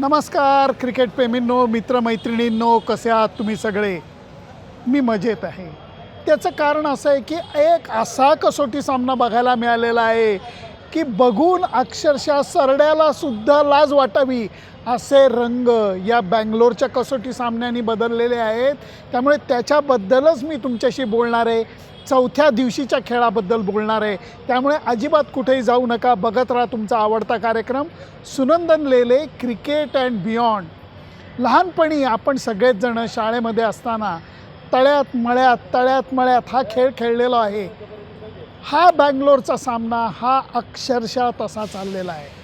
नमस्कार क्रिकेट प्रेमींनो मित्रमैत्रिणींनो कसे आहात तुम्ही सगळे? मी मजेत आहे. त्याचं कारण असं आहे की एक असा कसोटी सामना बघायला मिळालेला आहे की बघून अक्षरशः सरड्याला सुद्धा लाज वाटावी असे रंग या बँगलोरच्या कसोटी सामन्यांनी बदललेले आहेत. त्यामुळे त्याच्याबद्दलच मी तुमच्याशी बोलणार आहे. चौथ्या दिवशीच्या खेळाबद्दल बोलणार आहे. त्यामुळे अजिबात कुठेही जाऊ नका. बघत राहा तुमचा आवडता कार्यक्रम. Sunandan Lele cricket and beyond. लहानपणी आपण सगळेच जण शाळेमध्ये असताना तळ्यात मळ्यात तळ्यात मळ्यात हा खेळ खेळलेला आहे. हा बँगलोरचा सामना हा अक्षरशः तसा चाललेला आहे.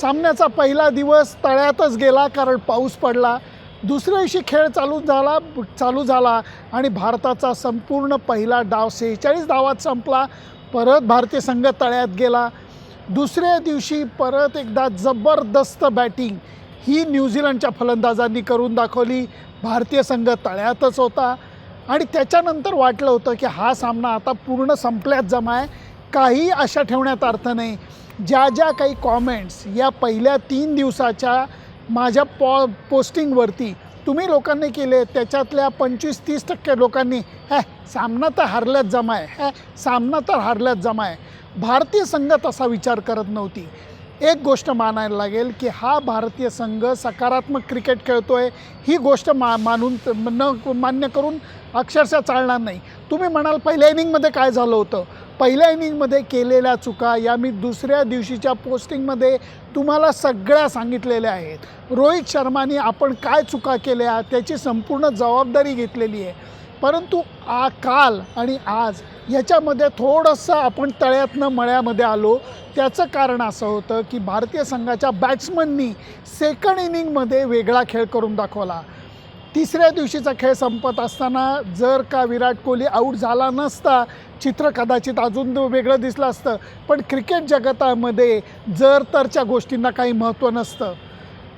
सामन्याचा पहिला दिवस तळ्यातच गेला कारण पाऊस पडला. दुसऱ्या दिवशी खेळ चालू झाला चालू झाला आणि भारताचा संपूर्ण पहिला डाव सेहेचाळीस धावात संपला. परत भारतीय संघ तळ्यात गेला. दुसऱ्या दिवशी परत एकदा जबरदस्त बॅटिंग ही न्यूझीलंडच्या फलंदाजांनी करून दाखवली. भारतीय संघ तळ्यातच होता. आणि त्याच्यानंतर वाटलं होतं की हा सामना आता पूर्ण संपल्यात जमा आहे. काही आशा ठेवण्यात अर्थ नाही. ज्या ज्या काही कॉमेंट्स या पहिल्या तीन दिवसाच्या माझ्या पॉ पोस्टिंगवरती तुम्ही लोकांनी केले त्याच्यातल्या पंचवीस तीस टक्के लोकांनी हॅ सामना तर हरल्यात जमा आहे हॅ सामना तर हरल्यात जमा आहे भारतीय संघ तसा विचार करत नव्हती. एक गोष्ट मानायला लागेल की हा भारतीय संघ सकारात्मक क्रिकेट खेळतो आहे ही गोष्ट मा मानून न मान्य करून अक्षरशः चालणार नाही. तुम्ही म्हणाल पहिल्या इनिंगमध्ये काय झालं होतं? पहिल्या इनिंगमध्ये केलेल्या चुका या मी दुसऱ्या दिवशीच्या पोस्टिंगमध्ये तुम्हाला सगळ्या सांगितलेल्या आहेत. रोहित शर्माने आपण काय चुका केल्या त्याची संपूर्ण जबाबदारी घेतलेली आहे. परंतु आ काल आणि आज ह्याच्यामध्ये थोडंसं आपण तळ्यातनं मळ्यामध्ये आलो. त्याचं कारण असं होतं की भारतीय संघाच्या बॅट्समननी सेकंड इनिंगमध्ये वेगळा खेळ करून दाखवला. तिसऱ्या दिवशीचा खेळ संपत असताना जर का विराट कोहली आऊट झाला नसता चित्र कदाचित अजून वेगळं दिसलं असतं. पण क्रिकेट जगतामध्ये जर तरच्या गोष्टींना काही महत्त्व नसतं.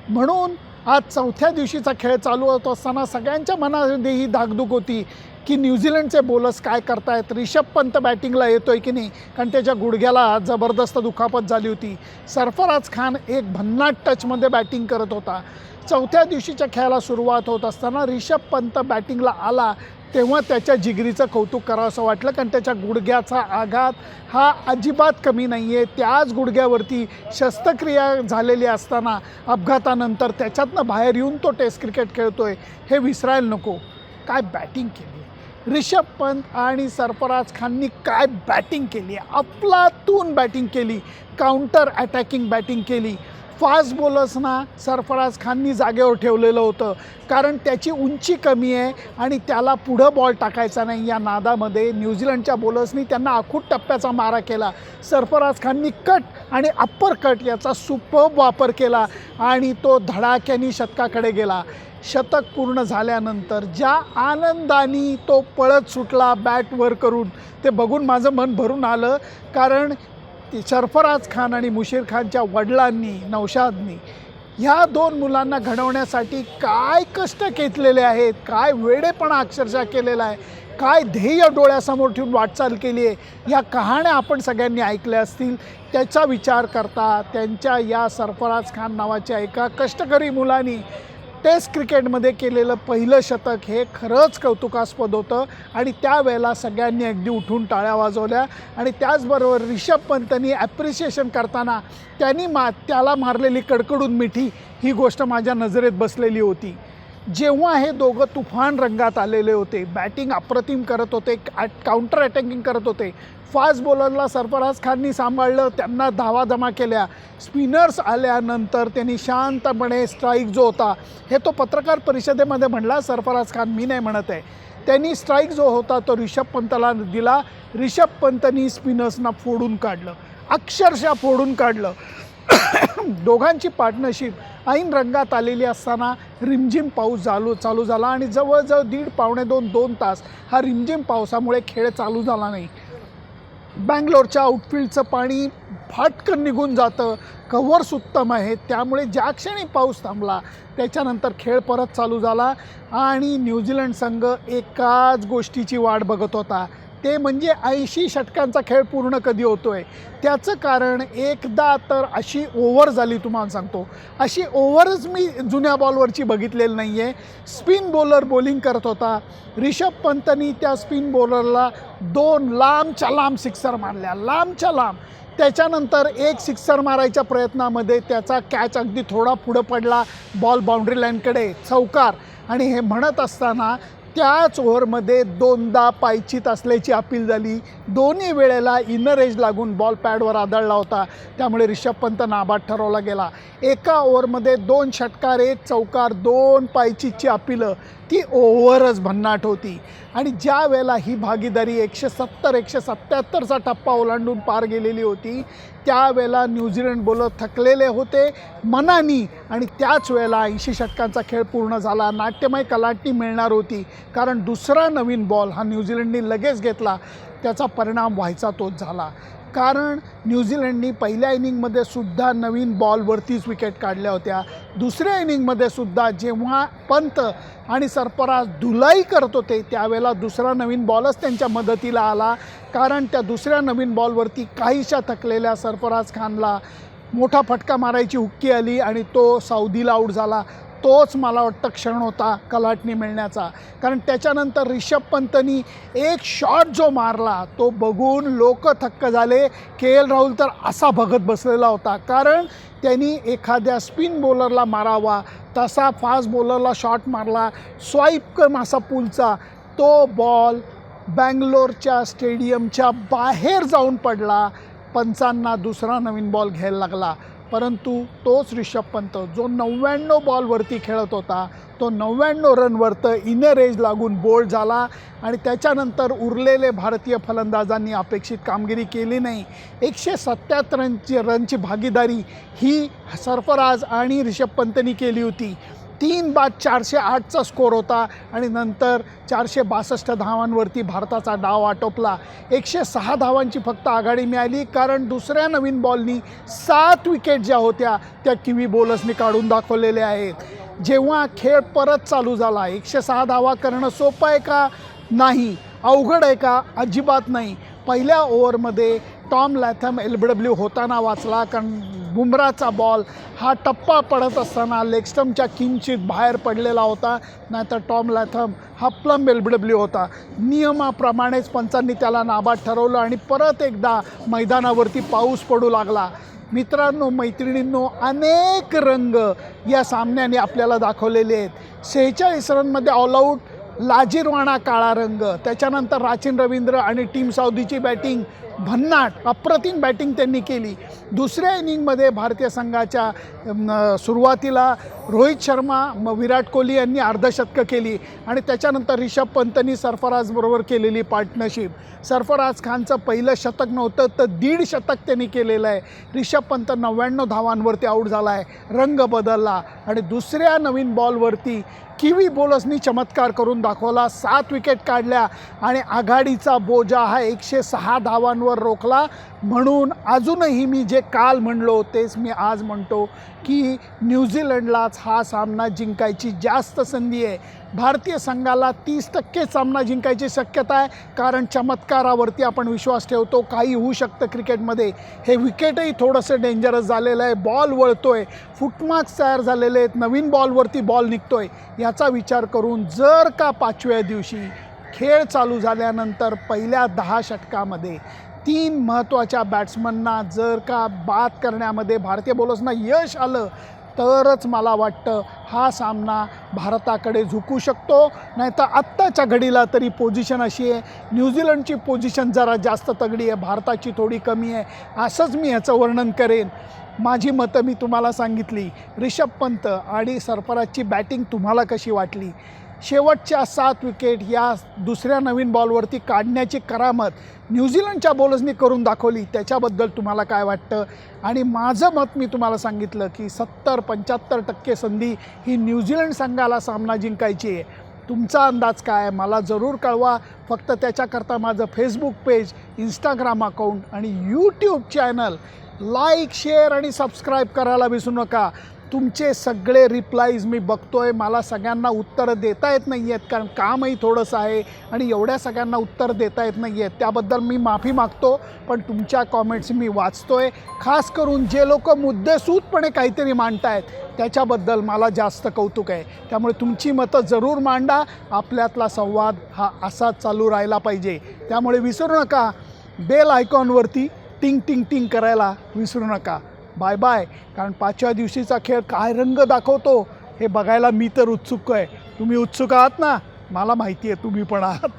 म्हणून आज चौथ्या दिवशीचा खेळ चालू होत असताना सगळ्यांच्या मनामध्ये ही धाकधूक होती की न्यूझीलंडचे बोलर्स काय करतायत? रिषभ पंत बॅटिंगला येतो आहे की नाही? कारण त्याच्या गुडघ्याला जबरदस्त दुखापत झाली होती. सरफराज खान एक भन्नाट टचमध्ये बॅटिंग करत होता. चौथ्या दिवशीच्या खेळाला सुरुवात होत असताना रिषभ पंत बॅटिंगला आला तेव्हा त्याच्या जिगरीचं कौतुक करावं असं वाटलं कारण त्याच्या गुडघ्याचा आघात हा अजिबात कमी नाही आहे त्याच गुडघ्यावरती शस्त्रक्रिया झालेली असताना अपघातानंतर त्याच्यातनं बाहेर येऊन तो टेस्ट क्रिकेट खेळतो आहे हे विसरायला नको. काय बॅटिंग केली रिषभ पंत आणि सरफराज खाननी काय बॅटिंग केली अफलातून बॅटिंग केली काउंटर अटॅकिंग बॅटिंग केली फास्ट बॉलर्सना सरफराज खाननी जागेवर ठेवलेलं होतं. कारण त्याची उंची कमी आहे आणि त्याला पुढं बॉल टाकायचा नाही. या नादामध्ये न्यूझीलंडच्या बॉलर्सनी त्यांना आखूट टप्प्याचा मारा केला. सरफराज खाननी कट आणि अप्पर कट याचा सुपब वापर केला आणि तो धडाक्यानी शतकाकडे गेला. शतक पूर्ण झाल्यानंतर ज्या आनंदाने तो पळत सुटला बॅटवर करून ते बघून माझं मन भरून आलं. कारण ती सरफराज खान आणि मुशीर खानच्या वडिलांनी नौशादनी ह्या दोन मुलांना घडवण्यासाठी काय कष्ट घेतलेले आहेत काय वेडेपणा अक्षरशः केलेला आहे काय ध्येय डोळ्यासमोर ठेवून वाटचाल केली आहे या कहाण्या आपण सगळ्यांनी ऐकल्या असतील. त्याचा विचार करता त्यांच्या या सरफराज खान नावाच्या एका कष्टकरी मुलांनी टेस्ट क्रिकेटमध्ये केलेलं पहिलं शतक हे खरंच कौतुकास्पद होतं आणि त्यावेळेला सगळ्यांनी अगदी उठून टाळ्या वाजवल्या. आणि त्याचबरोबर रिषभ पंतनी ॲप्रिशिएशन करताना त्यांनी मा त्याला मारलेली कडकडून मिठी ही गोष्ट माझ्या नजरेत बसलेली होती. जेव्हा हे दोघं तुफान रंगात आलेले होते बॅटिंग अप्रतिम करत होते काउंटर अटॅकिंग करत होते फास्ट बॉलरला सरफराज खाननी सांभाळलं त्यांना धावा जमा केल्या. स्पिनर्स आल्यानंतर त्यांनी शांतपणे स्ट्राईक जो होता हे तो पत्रकार परिषदेमध्ये म्हणला सरफराज खान मी नाही म्हणत आहे. त्यांनी स्ट्राईक जो होता तो रिषभ पंतला दिला. रिषभ पंतनी स्पिनर्सना फोडून काढलं. अक्षरशः फोडून काढलं. दोघांची पार्टनरशिप ऐन रंगात आलेली असताना रिमझिम पाऊस चालू चालू झाला आणि जवळजवळ दीड पावणे दोन दोन तास हा रिमझिम पावसामुळे खेळ चालू झाला नाही. बँगलोरच्या आउटफील्डचं पाणी फाटकन निघून जातं कव्हर्स उत्तम आहेत त्यामुळे ज्या क्षणी पाऊस थांबला त्याच्यानंतर खेळ परत चालू झाला आणि न्यूझीलंड संघ एकाच गोष्टीची वाट बघत होता. ते म्हणजे ऐंशी षटकांचा खेळ पूर्ण कधी होतो आहे त्याचं कारण एकदा तर अशी ओव्हर झाली तुम्हाला सांगतो. अशी ओव्हरच मी जुन्या बॉलवरची बघितलेली नाही आहे स्पिन बॉलर बॉलिंग करत होता. रिषभ पंतनी त्या स्पिन बॉलरला दोन लांबच्या लांब सिक्सर मारल्या. लांबच्या लांब. त्याच्यानंतर एक सिक्सर मारायच्या प्रयत्नामध्ये त्याचा कॅच अगदी थोडा पुढं पडला. बॉल बाउंड्री लाईनकडे चौकार. आणि हे म्हणत असताना त्याच ओव्हरमध्ये दोनदा पायचीत असल्याची अपील झाली. दोन्ही वेळेला इनर एज लागून बॉल पॅडवर आदळला होता. त्यामुळे रिषभ पंत नाबाद ठरवला गेला. एका ओव्हरमध्ये दोन षटकार एक चौकार दोन पायचीतची अपिलं. ती ओव्हरच भन्नाट होती. आणि ज्या वेळेला ही भागीदारी एकशे सत्तर एकशे सत्त्याहत्तरचा टप्पा ओलांडून पार गेलेली होती त्यावेळेला न्यूझीलंड बोलत थकलेले होते मनानी. आणि त्याच वेळेला ऐंशी षटकांचा खेळ पूर्ण झाला नाट्यमय कलाटणी मिळणार होती. कारण दुसरा नवीन बॉल हा न्यूझीलंडनी लगेच घेतला त्याचा परिणाम व्हायचा तोच झाला. कारण न्यूझीलंडनी पहिल्या इनिंगमध्ये सुद्धा नवीन बॉलवरतीच विकेट काढल्या होत्या. दुसऱ्या इनिंगमध्ये सुद्धा जेव्हा पंत आणि सरफराज धुलाई करत होते त्यावेळेला दुसरा नवीन बॉलच त्यांच्या मदतीला आला. कारण त्या दुसऱ्या नवीन बॉलवरती काहीशा थकलेल्या सरफराज खानला मोठा फटका मारायची हुक्की आली आणि तो साऊदीला आऊट झाला. तोच मला वाटतं क्षण होता कलाटणी मिळण्याचा. कारण त्याच्यानंतर रिषभ पंतनी एक शॉट जो मारला तो बघून लोक थक्क झाले. के एल राहुल तर असा बघत बसलेला होता. कारण त्यांनी एखाद्या स्पिन बॉलरला मारावा तसा फास्ट बॉलरला शॉट मारला स्वाईप कम असा पुलचा तो बॉल बँगलोरच्या स्टेडियमच्या बाहेर जाऊन पडला पंचांना दुसरा नवीन बॉल घ्यायला लागला. परंतु तोच रिषभ पंत जो नव्याण्णव बॉलवरती खेळत होता तो नव्याण्णव रनवरतं इनर एज लागून बोल्ड झाला आणि त्याच्यानंतर उरलेले भारतीय फलंदाजांनी अपेक्षित कामगिरी केली नाही. एकशे सत्याहत्तर रनची रनची भागीदारी ही सरफराज आणि रिषभ पंतनी केली होती. तीन बाद चारशे आठचा स्कोर होता आणि नंतर चारशे बासष्ट धावांवरती भारताचा डाव आटोपला. एकशे सहा धावांची फक्त आघाडी मिळाली कारण दुसऱ्या नवीन बॉलनी सात विकेट ज्या होत्या त्या किवी बोलर्सनी काढून दाखवलेल्या आहेत. जेव्हा खेळ परत चालू झाला एकशे सहा धावा करणं सोपं आहे का? नाही. अवघड आहे का? अजिबात नाही. पहिल्या ओव्हरमध्ये Tom Latham L B W होताना वाचला कारण बुमराचा बॉल हा टप्पा पडत असताना लेगस्टमच्या किंचित बाहेर पडलेला होता नाहीतर टॉम लॅथम हा प्लम एल होता. नियमाप्रमाणेच पंचांनी त्याला नाबाद ठरवलं आणि परत एकदा मैदानावरती पाऊस पडू लागला. मित्रांनो मैत्रिणींनो अनेक रंग या सामन्याने आपल्याला दाखवलेले आहेत. सेहेचाळीस रनमध्ये ऑलआऊट लाजीरवाणा काळा रंग. त्याच्यानंतर राचिन रवींद्र आणि टीम साऊदीची बॅटिंग भन्नाट अप्रतिम बॅटिंग त्यांनी केली. दुसऱ्या इनिंगमध्ये भारतीय संघाच्या सुरुवातीला रोहित शर्मा म विराट कोहली यांनी अर्धशतकं केली आणि त्याच्यानंतर रिषभ पंतनी सरफराजबरोबर केलेली पार्टनरशिप सरफराज खानचं पहिलं शतक नव्हतं तर दीड शतक त्यांनी केलेलं आहे. रिषभ पंत नव्याण्णव धावांवरती आऊट झाला आहे रंग बदलला आणि दुसऱ्या नवीन बॉलवरती किवी बोलर्सनी चमत्कार करून दाखवला. सात विकेट काढल्या आणि आघाडीचा बोजा हा एकशे सहा धावांवर रोखला. म्हणून अजूनही मी जे काल म्हणलो तेच मी आज म्हणतो की न्यूझीलंडलाच हा सामना जिंकायची जास्त संधी आहे. भारतीय संघाला तीस टक्के सामना जिंकायची शक्यता आहे. कारण चमत्कारावरती आपण विश्वास ठेवतो काही होऊ शकतं क्रिकेटमध्ये. हे विकेटही थोडंसं डेंजरस झालेलं आहे. बॉल वळतो आहे फुटमार्क्स तयार झालेले आहेत. नवीन बॉलवरती बॉल निघतो आहे याचा विचार करून जर का पाचव्या दिवशी खेळ चालू झाल्यानंतर पहिल्या दहा षटकामध्ये तीन महत्त्वाच्या बॅट्समनना जर का बाद करण्यामध्ये भारतीय बॉलर्सना यश आलं तरच मला वाटतं हा सामना भारताकडे झुकू शकतो. नाही तर आत्ताच्या घडीला तरी पोझिशन अशी आहे. न्यूझीलंडची पोझिशन जरा जास्त तगडी आहे. भारताची थोडी कमी आहे. असंच मी ह्याचं वर्णन करेन. माझी मतं मी तुम्हाला सांगितली. रिषभ पंत आणि सरफराजची बॅटिंग तुम्हाला कशी वाटली? शेवटच्या सात विकेट या दुसऱ्या नवीन बॉलवरती काढण्याची करामत न्यूझीलंडच्या बॉलर्सनी करून दाखवली. त्याच्याबद्दल तुम्हाला काय वाटतं? आणि माझं मत मी तुम्हाला सांगितलं की सत्तर पंच्याहत्तर टक्के संधी ही न्यूझीलंड संघाला सामना जिंकायची आहे. तुमचा अंदाज काय मला जरूर कळवा. फक्त त्याच्याकरता माझं फेसबुक पेज इंस्टाग्राम अकाउंट आणि यूट्यूब चॅनल लाईक शेअर आणि सबस्क्राईब करायला विसरू नका. तुमचे सगळे रिप्लाईज मी बघतो आहे मला सगळ्यांना उत्तरं देता येत नाही आहेत कारण कामही थोडंसं आहे आणि एवढ्या सगळ्यांना उत्तर देता येत नाही आहेत त्याबद्दल मी माफी मागतो पण तुमच्या कॉमेंट्स मी वाचतो आहे खास करून जे लोक मुद्देसूदपणे काहीतरी मांडतायत त्याच्याबद्दल मला जास्त कौतुक आहे. त्यामुळे तुमची मतं जरूर मांडा. आपल्यातला संवाद हा असाच चालू राहिला पाहिजे. त्यामुळे विसरू नका. बेल आयकॉनवरती टिंग टिंग टिंग करायला विसरू नका. Bye bye. कारण पाचव्या दिवशीचा खेळ काय रंग दाखवतो हे बघायला मी तर उत्सुक आहे. तुम्ही उत्सुक आहात ना? मला माहिती आहे तुम्ही पण आहात.